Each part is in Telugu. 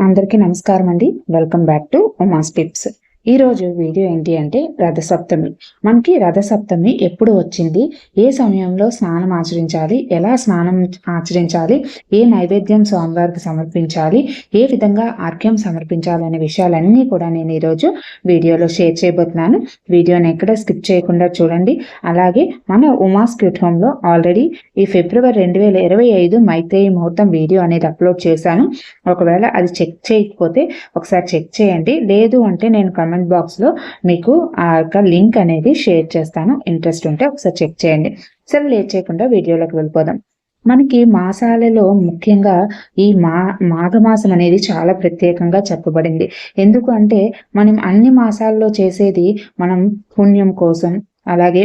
అందరికీ నమస్కారం అండి welcome back to Uma's tips ఈ రోజు వీడియో ఏంటి అంటే రథసప్తమి. మనకి రథసప్తమి ఎప్పుడు వచ్చింది? ఏ సమయంలో స్నానం ఆచరించాలి? ఎలా స్నానం ఆచరించాలి? ఏ నైవేద్యం స్వామివారికి సమర్పించాలి? ఏ విధంగా ఆర్ఘ్యం సమర్పించాలి అనే విషయాలన్నీ కూడా నేను ఈరోజు వీడియోలో షేర్ చేయబోతున్నాను. వీడియోని ఎక్కడ స్కిప్ చేయకుండా చూడండి. అలాగే మన ఉమాస్ క్యూట్ హోమ్లో ఆల్రెడీ ఈ ఫిబ్రవరి రెండు వేల ఇరవై ఐదు మైత్రేయి ముహూర్తం వీడియో అనేది అప్లోడ్ చేశాను. ఒకవేళ అది చెక్ చేయకపోతే ఒకసారి చెక్ చేయండి. లేదు అంటే నేను కమెంట్ బాక్స్లో మీకు ఆ యొక్క లింక్ అనేది షేర్ చేస్తాను. ఇంట్రెస్ట్ ఉంటే ఒకసారి చెక్ చేయండి. సరే లేట్ చేయకుండా వీడియోలోకి వెళ్ళిపోదాం. మనకి మాసాలలో ముఖ్యంగా ఈ మా మాఘమాసం అనేది చాలా ప్రత్యేకంగా చెప్పబడింది. ఎందుకు అంటే మనం అన్ని మాసాల్లో చేసేది మనం పుణ్యం కోసం అలాగే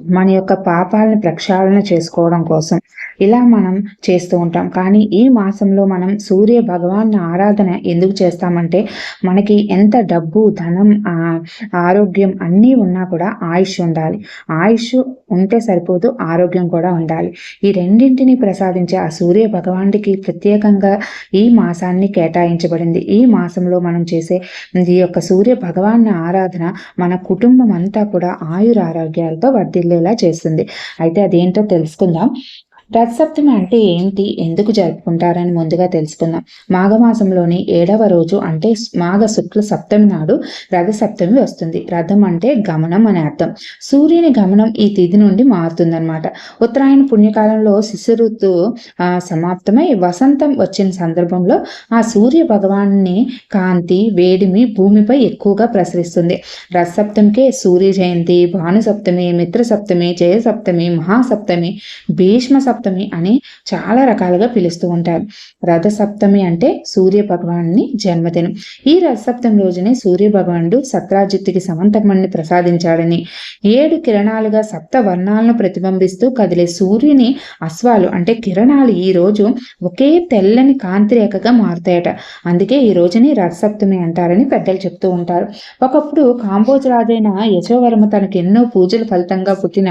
మన యొక్క పాపాలను ప్రక్షాళన చేసుకోవడం కోసం ఇలా మనం చేస్తూ ఉంటాం. కానీ ఈ మాసంలో మనం సూర్య భగవాన్ ఆరాధన ఎందుకు చేస్తామంటే మనకి ఎంత డబ్బు ధనం ఆరోగ్యం అన్నీ ఉన్నా కూడా ఆయుష్ ఉండాలి. ఆయుష్ ఉంటే సరిపోదు ఆరోగ్యం కూడా ఉండాలి. ఈ రెండింటిని ప్రసాదించే ఆ సూర్య భగవానుడికి ప్రత్యేకంగా ఈ మాసాన్ని కేటాయించబడింది. ఈ మాసంలో మనం చేసే ఈ యొక్క సూర్య భగవాన్ ఆరాధన మన కుటుంబం అంతా కూడా ఆయుర ఆరోగ్యాలతో వర్ధిల్లేలా చేస్తుంది. అయితే అదేంటో తెలుసుకుందాం. రథసప్తమి అంటే ఏంటి? ఎందుకు జరుపుకుంటారని ముందుగా తెలుసుకుందాం. మాఘమాసంలోని ఏడవ రోజు అంటే మాఘ శుక్ల సప్తమి నాడు రథసప్తమి వస్తుంది. రథం అంటే గమనం అని అర్థం. సూర్యుని గమనం ఈ తిథి నుండి మారుతుందన్నమాట. ఉత్తరాయణ పుణ్యకాలంలో శిశురుతు సమాప్తమై వసంతం వచ్చిన సందర్భంలో ఆ సూర్య భగవాన్ని కాంతి వేడిమి భూమిపై ఎక్కువగా ప్రసరిస్తుంది. రథసప్తమికే సూర్య జయంతి భానుసప్తమి మిత్ర సప్తమి జయ సప్తమి మహాసప్తమి భీష్మ సప్తమి సప్తమి అని చాలా రకాలుగా పిలుస్తూ ఉంటారు. రథసప్తమి అంటే సూర్య భగవాన్ని జన్మదినం. ఈ రథసప్తమి రోజునే సూర్య భగవానుడు సత్రాజిత్తుకి సమంతకమణ్ణి ప్రసాదించాడని. ఏడు కిరణాలుగా సప్త వర్ణాలను ప్రతిబింబిస్తూ కదిలే సూర్యుని అశ్వాలు అంటే కిరణాలు ఈ రోజు ఒకే తెల్లని కాంతి రేఖగా మారుతాయట. అందుకే ఈ రోజుని రథసప్తమి అంటారని పెద్దలు చెప్తూ ఉంటారు. ఒకప్పుడు కాంబోజ్ రాజైన యశోవర్మ తనకు ఎన్నో పూజల ఫలితంగా పుట్టిన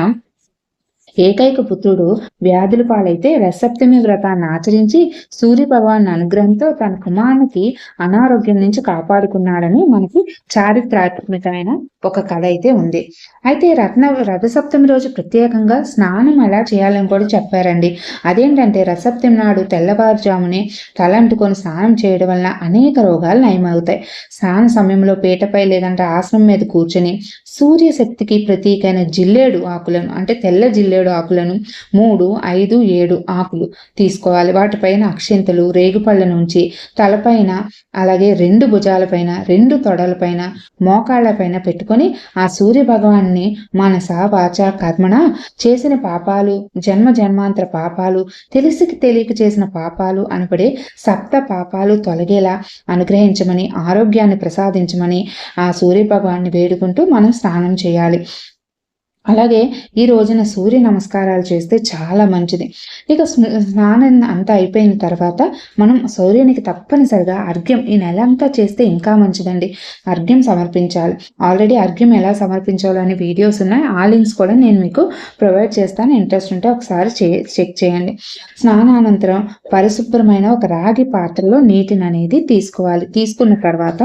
ఏకైక పుత్రుడు వ్యాధుల పాలైతే రసప్తమి వ్రతాన్ని ఆచరించి సూర్య భగవాన్ అనుగ్రహంతో తన కుమారునికి అనారోగ్యం నుంచి కాపాడుకున్నాడని మనకి చారిత్రాత్మకమైన ఒక కథ అయితే ఉంది. అయితే రత్న రథసప్తమి రోజు ప్రత్యేకంగా స్నానం ఎలా చేయాలని కూడా చెప్పారండి. అదేంటంటే రథసప్తమి నాడు తెల్లవారుజామునే తలంటుకొని స్నానం చేయడం వలన అనేక రోగాలు నయమవుతాయి. స్నాన సమయంలో పీటపై లేదంటే ఆశ్రమం మీద కూర్చొని సూర్యశక్తికి ప్రతీకైన జిల్లేడు ఆకులను అంటే తెల్ల జిల్లేడు ఆకులను మూడు ఐదు ఏడు ఆకులు తీసుకోవాలి. వాటిపైన అక్షింతలు రేగుపళ్ళ నుంచి తలపైన అలాగే రెండు భుజాలపైన రెండు తొడలపైన మోకాళ్ళపైన పెట్టుకొని ఆ సూర్య భగవాన్ని మనస వాచ కర్మణ చేసిన పాపాలు జన్మ జన్మాంతర పాపాలు తెలిసికి తెలియక చేసిన పాపాలు అనబడే సప్త పాపాలు తొలగేలా అనుగ్రహించమని ఆరోగ్యాన్ని ప్రసాదించమని ఆ సూర్య భగవాన్ని వేడుకుంటూ మనం స్నానం చేయాలి. అలాగే ఈ రోజున సూర్య నమస్కారాలు చేస్తే చాలా మంచిది. ఇక స్నానం అంతా అయిపోయిన తర్వాత మనం సూర్యునికి తప్పనిసరిగా అర్ఘ్యం ఈ నెల అంతా చేస్తే ఇంకా మంచిదండి. అర్ఘ్యం సమర్పించాలి. ఆల్రెడీ అర్ఘ్యం ఎలా సమర్పించాలో అనే వీడియోస్ ఉన్నాయి. ఆ లింక్స్ కూడా నేను మీకు ప్రొవైడ్ చేస్తాను. ఇంట్రెస్ట్ ఉంటే ఒకసారి చెక్ చేయండి. స్నానానంతరం పరిశుభ్రమైన ఒక రాగి పాత్రలో నీటిని అనేది తీసుకోవాలి. తీసుకున్న తర్వాత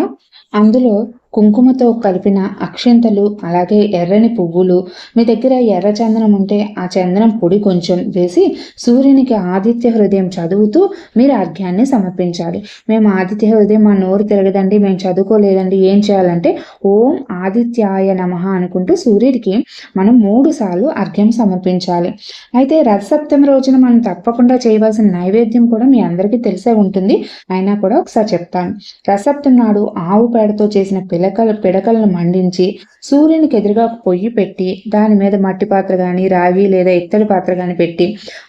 అందులో కుంకుమతో కలిపిన అక్షంతలు అలాగే ఎర్రని పువ్వులు మీ దగ్గర ఎర్ర చందనం ఉంటే ఆ చందనం పొడి కొంచెం వేసి సూర్యునికి ఆదిత్య హృదయం చదువుతూ మీరు అర్ఘ్యాన్ని సమర్పించాలి. మేము ఆదిత్య హృదయం మా నోరు తిరగదండి మేము చదువుకోలేదండి ఏం చేయాలంటే ఓం ఆదిత్యాయ నమ అనుకుంటూ సూర్యుడికి మనం మూడు సార్లు అర్ఘ్యం సమర్పించాలి. అయితే రథసప్తమి రోజున మనం తప్పకుండా చేయవలసిన నైవేద్యం కూడా మీ అందరికీ తెలిసే ఉంటుంది. అయినా కూడా ఒకసారి చెప్తాను. రథసప్తమి నాడు ఆవు పేడతో చేసిన పిలకల పిడకలను మండించి సూర్యునికి ఎదురుగా పొయ్యి పెట్టి దాని మీద మట్టి పాత్ర కానీ రాగి లేదా ఇత్తడి పాత్ర కానీ పెట్టి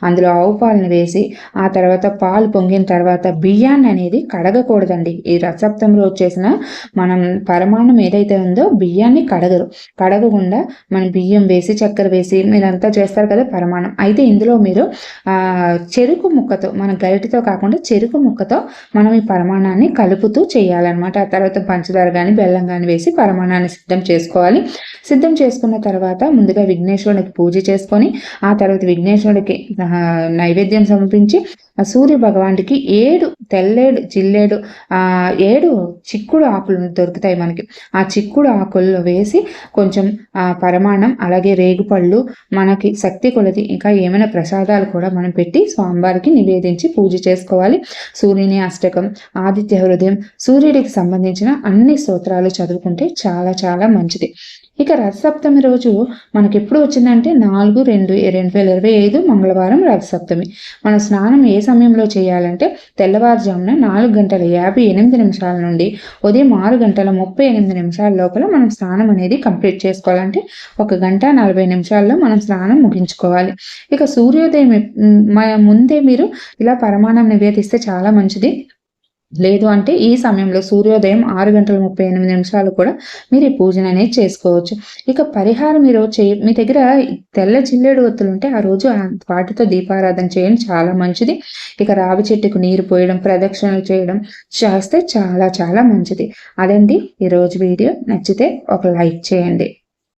అందులో ఆవు పాలను వేసి ఆ తర్వాత పాలు పొంగిన తర్వాత బియ్యాన్ని అనేది కడగకూడదండి. ఈ రసప్తంలో వచ్చేసిన మనం పరమాణం ఏదైతే ఉందో బియ్యాన్ని కడగరు. కడగకుండా మనం బియ్యం వేసి చక్కెర వేసి మీరంతా చేస్తారు కదా పరమాణం అయితే ఇందులో మీరు చెరుకు ముక్కతో మన గరిటితో కాకుండా చెరుకు ముక్కతో మనం ఈ పరమాణాన్ని కలుపుతూ చేయాలన్నమాట. ఆ తర్వాత పంచదార కానీ బెల్లం కానీ వేసి పరమాణాన్ని సిద్ధం చేసుకోవాలి. సిద్ధం చేసుకున్న తర్వాత ముందుగా విఘ్నేశ్వరుడికి పూజ చేసుకొని ఆ తర్వాత విఘ్నేశ్వరుడికి నైవేద్యం సమర్పించి ఆ సూర్య భగవానుడికి ఏడు తెల్లేడు జిల్లేడు ఏడు చిక్కుడు ఆకులు దొరుకుతాయి మనకి. ఆ చిక్కుడు ఆకుల్లో వేసి కొంచెం పరమాణం అలాగే రేగుపళ్ళు మనకి శక్తి కొలది ఇంకా ఏమైనా ప్రసాదాలు కూడా మనం పెట్టి స్వామివారికి నివేదించి పూజ చేసుకోవాలి. సూర్యుని అష్టకం ఆదిత్య హృదయం సూర్యుడికి సంబంధించిన అన్ని స్తోత్రాలు చదువుకుంటే చాలా చాలా మంచిది. ఇక రథసప్తమి రోజు మనకి ఎప్పుడు వచ్చిందంటే నాలుగు రెండు రెండు వేల ఇరవై ఐదు మంగళవారం రథసప్తమి. మన స్నానం ఏ సమయంలో చేయాలంటే తెల్లవారుజామున నాలుగు గంటల యాభై ఎనిమిది నిమిషాల నుండి ఉదయం ఆరు గంటల ముప్పై ఎనిమిది నిమిషాల లోపల మనం స్నానం అనేది కంప్లీట్ చేసుకోవాలంటే ఒక గంట నలభై నిమిషాల్లో మనం స్నానం ముగించుకోవాలి. ఇక సూర్యోదయం ముందే మీరు ఇలా పరమాణం నివేదిస్తే చాలా మంచిది. లేదు అంటే ఈ సమయంలో సూర్యోదయం ఆరు గంటల ముప్పై ఎనిమిది నిమిషాలు కూడా మీరు ఈ పూజను అనేది చేసుకోవచ్చు. ఇక పరిహారం మీరు చే మీ దగ్గర తెల్ల జిల్లేడు ఒత్తులు ఉంటే ఆ రోజు వాటితో దీపారాధన చేయడం. చాలా మంచిది. ఇక రావి చెట్టుకు నీరు పోయడం ప్రదక్షిణలు చేయడం చేస్తే చాలా చాలా మంచిది. అదండి ఈరోజు వీడియో. నచ్చితే ఒక లైక్ చేయండి.